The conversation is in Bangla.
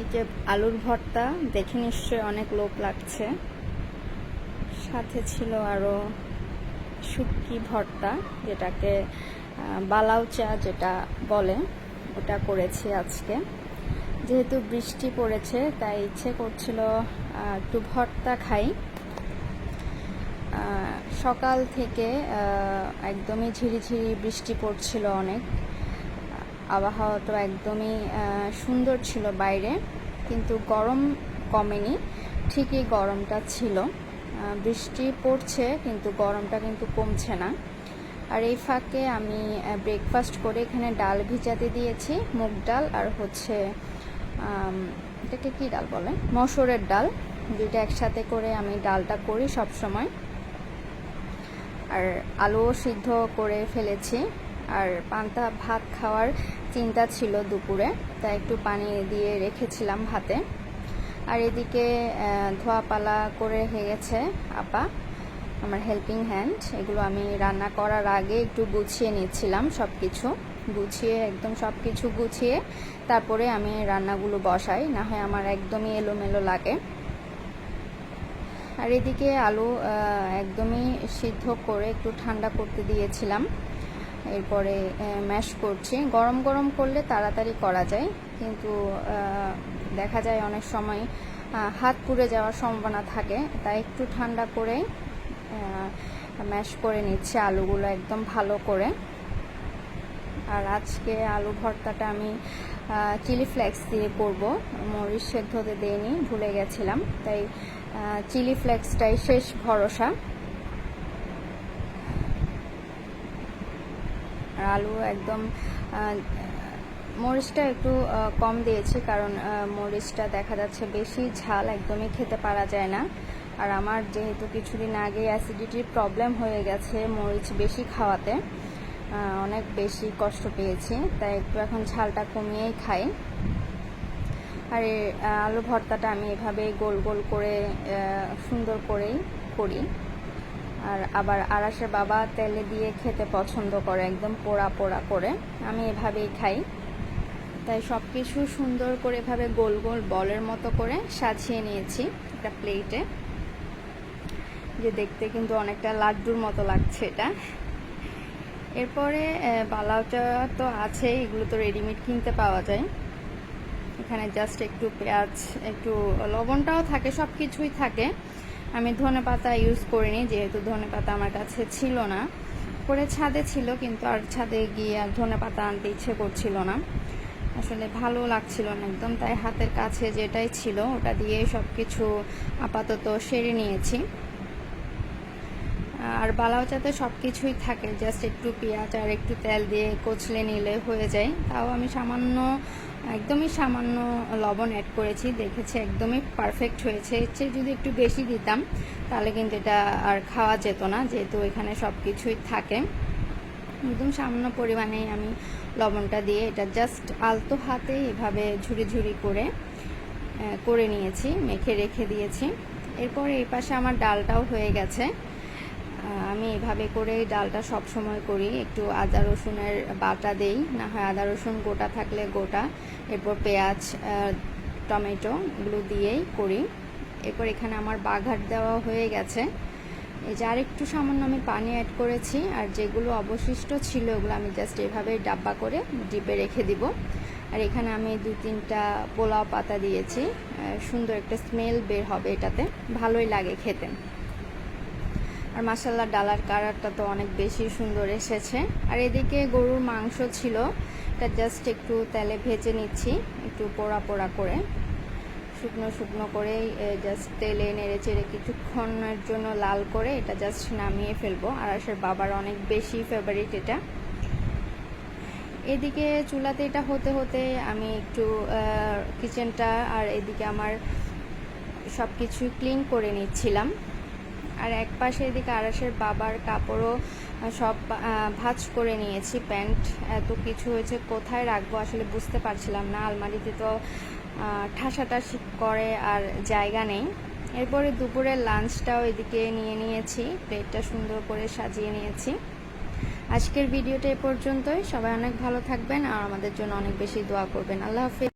এই যে আলুর ভর্তা দেখে নিশ্চয়ই অনেক লোভ লাগছে। সাথে ছিল আরও শুটকি ভর্তা যেটাকে আহ, বালাউ চা যেটা বলে ওটা করেছি আজকে। যেহেতু বৃষ্টি পড়েছে তাই ইচ্ছে করছিল একটু ভর্তা খাই। সকাল থেকে একদমই ঝিরিঝিরি বৃষ্টি পড়ছিল অনেক। আবহাওয়া তো একদমই সুন্দর ছিল বাইরে, কিন্তু গরম কমেনি। ঠিকই গরমটা ছিল। বৃষ্টি পড়ছে, কিন্তু গরমটা কিন্তু কমছে না। আর এই ফাঁকে আমি ব্রেকফাস্ট করে এখানে ডাল ভিজাতে দিয়েছি, মুগ ডাল আর হচ্ছে এটাকে কী ডাল বলে? মসুরের ডাল। দুইটা একসাথে করে আমি ডালটা করি সব সময় আর আলুও সিদ্ধ করে ফেলেছি। আর পান্তা ভাত খাওয়ার চিন্তা ছিল দুপুরে, তাই একটু পানি দিয়ে রেখেছিলাম ভাতে আর এদিকে ধোয়াপালা করে গেছে আপা, আমার হেল্পিং হ্যান্ড এগুলো আমি রান্না করার আগে একটু গুছিয়ে নিচ্ছিলাম সব কিছু গুছিয়ে, একদম সব কিছু গুছিয়ে তারপরে আমি রান্নাগুলো বসাই, না হয় আমার একদমই এলোমেলো লাগে। আর এদিকে আলু একদমই সিদ্ধ করে একটু ঠান্ডা করতে দিয়েছিলাম। এরপরে ম্যাশ করছি। গরম গরম করলে তাড়াতাড়ি করা যায়, কিন্তু দেখা যায় অনেক সময় হাত পুড়ে যাওয়ার সম্ভাবনা থাকে, তাই একটু ঠান্ডা করে ম্যাশ করে নিচ্ছে আলুগুলো একদম ভালো করে। আর আজকে আলু ভর্তাটা আমি চিলি ফ্লেক্স দিয়ে করব। মরিচ সেদ্ধ হতে দিইনি, ভুলে গেছিলাম। তাই চিলি ফ্লেক্সটাই শেষ ভরসা। আর আলু একদম মরিচটা একটু কম দিয়েছি কারণ মরিচটা দেখা যাচ্ছে বেশি ঝাল একদমই খেতে পারা যায় না। আর আমার যেহেতু কিছুদিন আগে অ্যাসিডিটির প্রবলেম হয়ে গেছে মরিচ বেশি খাওয়াতে অনেক বেশি কষ্ট পেয়েছি, তাই একটু এখন ঝালটা কমিয়েই খাই। আর আলু ভর্তাটা আমি এভাবে গোল গোল করে সুন্দর করেই করি। আর আবার আরাসের বাবা তেলে দিয়ে খেতে পছন্দ করে, একদম পোড়া পোড়া করে। আমি এভাবেই খাই। তাই সব কিছু সুন্দর করে এভাবে গোল গোল বলের মতো করে সাজিয়ে নিয়েছি একটা প্লেটে। যে দেখতে কিন্তু অনেকটা লাড্ডুর মতো লাগছে এটা। এরপরে বালাওটা তো আছে এগুলো তো রেডিমেড কিনতে পাওয়া যায়। এখানে জাস্ট একটু পেঁয়াজ, একটু লবণটাও থাকে সব কিছুই থাকে। আমি ধনে পাতা ইউজ করিনি, যেহেতু ধনে পাতা আমার কাছে ছিল না। করে ছাদে ছিল, কিন্তু আর ছাদে গিয়ে আর ধনে পাতা আনতে ইচ্ছে করছিল না। আসলে ভালো লাগছিল না একদম, তাই হাতের কাছে যেটাই ছিল ওটা দিয়ে সব কিছু আপাতত সেরে নিয়েছি। আর বালাওচাতে সব কিছুই থাকে। জাস্ট একটু পেঁয়াজ আর একটু তেল দিয়ে কচলে নিলে হয়ে যায়। তাও আমি সামান্য, একদমই সামান্য লবণ অ্যাড করেছি। দেখেছি একদমই পারফেক্ট হয়েছে। এর চেয়ে যদি একটু বেশি দিতাম, তাহলে কিন্তু এটা আর খাওয়া যেত না, যেহেতু এখানে সব কিছুই থাকে। একদম সামান্য পরিমাণেই আমি লবণটা দিয়ে এটা জাস্ট আলতো হাতে এভাবে ঝুড়ি ঝুড়ি করে করে নিয়েছি, মেখে রেখে দিয়েছি। এরপর এই পাশে আমার ডালটাও হয়ে গেছে। আমি এভাবে করে ডালটা সব সময় করি। একটু আদা, রসুনের বাটা দেই। না হয় আদা, রসুন গোটা থাকলে গোটা। এরপর পেঁয়াজ টমেটো এগুলো দিয়েই করি। এরপর এখানে আমার বাঘাট দেওয়া হয়ে গেছে। এই যে আর একটু সামান্য আমি পানি অ্যাড করেছি। আর যেগুলো অবশিষ্ট ছিল ওগুলো আমি জাস্ট এভাবে ডাব্বা করে ডিপে রেখে দিব। আর এখানে আমি দু তিনটা পোলাও পাতা দিয়েছি। সুন্দর একটা স্মেল বের হবে এটাতে। ভালোই লাগে খেতে। আর মাসাল্লাহ ডালার কালারটা তো অনেক বেশি সুন্দর এসেছে। আর এদিকে গরুর মাংস ছিল এটা জাস্ট একটু তেলে ভেজে নিচ্ছি, একটু পোড়া পোড়া করে। শুকনো শুকনো করে জাস্ট তেলে নেড়ে চেড়ে কিছুক্ষণের জন্য লাল করে এটা জাস্ট নামিয়ে ফেলব। আর আসার বাবার অনেক বেশি ফেভারিট এটা। এদিকে চুলাতে এটা হতে হতে আমি একটু কিচেনটা আর এদিকে আমার সব কিছু ক্লিন করে নিচ্ছিলাম। আর এক পাশে এদিকে আরাসের বাবার কাপড়ও সব ভাঁজ করে নিয়েছি, প্যান্ট, এত কিছু হয়েছে, কোথায় রাখব আসলে বুঝতে পারছিলাম না, আলমারিতে তো ঠাসাঠাসি করে আর জায়গা নেই। এরপরে দুপুরের লাঞ্চটাও এদিকে নিয়ে নিয়েছি, প্লেটটা সুন্দর করে সাজিয়ে নিয়েছি। আজকের ভিডিওটা এ পর্যন্তই, সবাই অনেক ভালো থাকবেন আর আমাদের জন্য অনেক বেশি দোয়া করবেন। আল্লাহ হাফিজ।